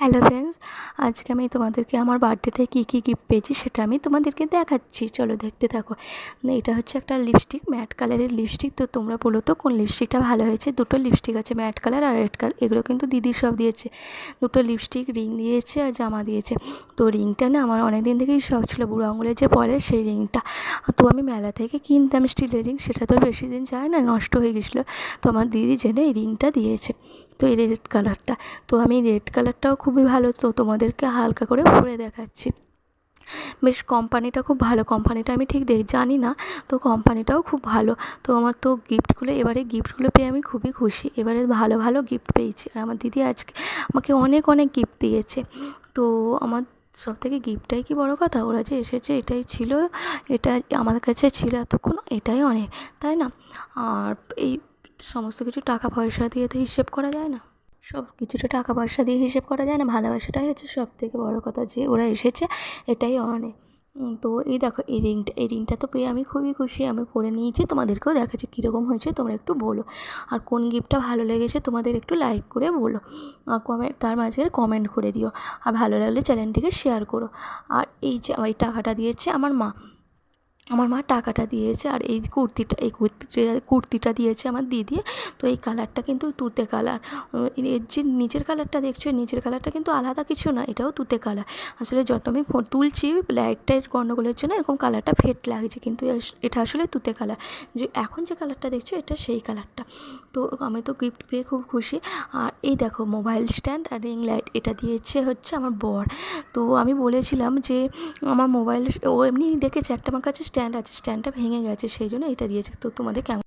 Hello friends আজকে আমি তোমাদেরকে আমার বার্থডেতে কী কী গিফট পেয়েছি সেটা আমি তোমাদেরকে দেখাচ্ছি। চলো দেখতে থাকো। এটা হচ্ছে একটা লিপস্টিক ম্যাট কালারের লিপস্টিক তো তোমরা বলো তো কোন লিপস্টিকটা ভালো হয়েছে? দুটো লিপস্টিক আছে ম্যাট কালার আর রেড কালার এগুলো কিন্তু দিদি সব দিয়েছে। দুটো লিপস্টিক রিং দিয়েছে আর জামা দিয়েছে। তো রিংটা না আমার অনেক দিন থেকেই শখ ছিল বুড়ো আঙুলে যে পরে সেই রিংটা তো আমি মেলা থেকে কিনতাম স্টিলের রিং সেটা তো বেশি দিন যায় না, নষ্ট হয়ে গেছিল। তো আমার দিদি জেনে এই রিংটা দিয়েছে। তো এই রেড কালারটা তো আমি রেড কালারটাও খুবই ভালো, তো তোমাদেরকে হালকা করে পরে দেখাচ্ছি। বেশ কোম্পানিটা খুব ভালো। কোম্পানিটা আমি ঠিক দেখ, জানি না, তো কোম্পানিটাও খুব ভালো। তো আমার তো গিফটগুলো এবারে গিফটগুলো পেয়ে আমি খুবই খুশি। এবারে ভালো ভালো গিফট পেয়েছি। আর আমার দিদি আজকে আমাকে অনেক অনেক গিফট দিয়েছে। তো আমার সব থেকে গিফটটাই কি বড় কথা? ওরা যে এসেছে, এটাই ছিল, এটা আমার কাছে ছিল এতক্ষণ, এটাই অনেক, তাই না? আর এই সমস্ত কিছু টাকা পয়সা দিয়ে তো হিসেব করা যায় না। সব কিছুটা টাকা পয়সা দিয়ে হিসেব করা যায় না, ভালোবাসাটাই হচ্ছে সব থেকে বড় কথা যে ওরা এসেছে, এটাই অনেক। তো এই দেখো, এই রিংটা এই রিংটা তো পেয়ে আমি খুবই খুশি, আমি পরে নিয়েছি, তোমাদেরকেও দেখাচ্ছি কীরকম হয়েছে, তোমরা একটু বলো। আর কোন গিফটটা ভালো লেগেছে তোমাদের একটু লাইক করে বলো কমেন্ট তার মাঝে কমেন্ট করে দিও, আর ভালো লাগলে চ্যানেলটিকে শেয়ার করো। আর এই যে এই টাকাটা দিয়েছে আমার মা আমার মা টাকাটা দিয়েছে আর এই কুর্তিটা এই কুর্তিটা কুর্তিটা দিয়েছে আমার দিদি। তো এই কালারটা কিন্তু তুতে কালার। এর যে নিচের কালারটা দেখছ নিচের কালারটা কিন্তু আলাদা কিছু না, এটাও তুতে কালার। আসলে যত আমি তুলছি লাইটটার গণ্ডগোলের জন্য এরকম কালারটা ফেড লাগছে, কিন্তু এটা আসলে তুতে কালার। যে এখন যে কালারটা দেখছ, এটা সেই কালারটা। তো আমি তো গিফট পেয়ে খুব খুশি। আর এই দেখো মোবাইল স্ট্যান্ড আর রিং লাইট এটা দিয়েছে হচ্ছে আমার বর। তো আমি বলেছিলাম যে, আমার মোবাইল ও এমনি দেখেছে, একটা আমার কাছে স্ট্যান্ড আছে স্ট্যান্ডটা ভেঙে গেছে সেই জন্য এটা দিয়েছে। তো তোমাদের কেমন